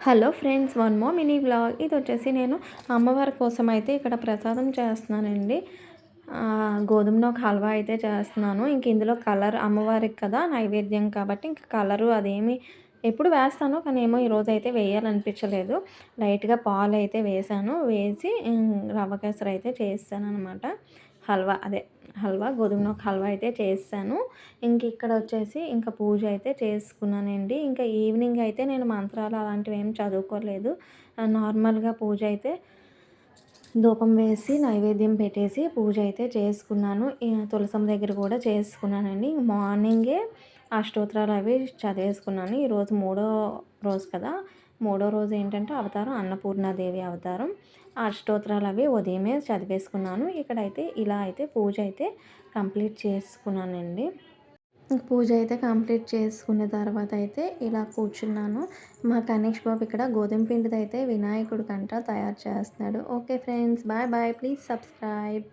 Hello friends one more mini vlog ఇది వచ్చేసి నేను అమ్మవారి కోసం అయితే ఇక్కడ ప్రసాదం చేస్తున్నానండి. గోధుమ ఒక హల్వా అయితే చేస్తున్నాను. ఇంక ఇందులో కలర్ అమ్మవారికి కదా నైవేద్యం కాబట్టి ఇంక కలరు అదేమి ఎప్పుడు వేస్తాను కానీ ఏమో ఈరోజు అయితే వేయాలనిపించలేదు. లైట్గా పాలు అయితే వేసాను వేసి రవ్వ కేసరి అయితే చేస్తాను అనమాట హల్వా అదే హల్వా గోధుమ నూక హల్వా అయితే చేస్తాను. ఇంక ఇక్కడ వచ్చేసి ఇంకా పూజ అయితే చేసుకున్నానండి. ఇంకా ఈవినింగ్ అయితే నేను మంత్రాలు అలాంటివి ఏం చదువుకోలేదు. నార్మల్గా పూజ అయితే ధూపం వేసి నైవేద్యం పెట్టేసి పూజ అయితే చేసుకున్నాను. తులసం దగ్గర కూడా చేసుకున్నానండి. మార్నింగే అష్టోత్తరాలు అవి చదివేసుకున్నాను. ఈరోజు మూడో రోజు కదా. మూడో రోజు ఏంటంటే అవతారం అన్నపూర్ణాదేవి అవతారం. అష్టోత్తరాలు అవి ఉదయమే చదివేసుకున్నాను. ఇక్కడైతే ఇలా అయితే పూజ అయితే కంప్లీట్ చేసుకున్నానండి. పూజ అయితే కంప్లీట్ చేసుకున్న తర్వాత అయితే ఇలా కూర్చున్నాను. మా కనీష్ బాబు ఇక్కడ గోధుమ పిండిది అయితే వినాయకుడి కంట తయారు చేస్తున్నాడు. Okay friends bye bye. Please subscribe.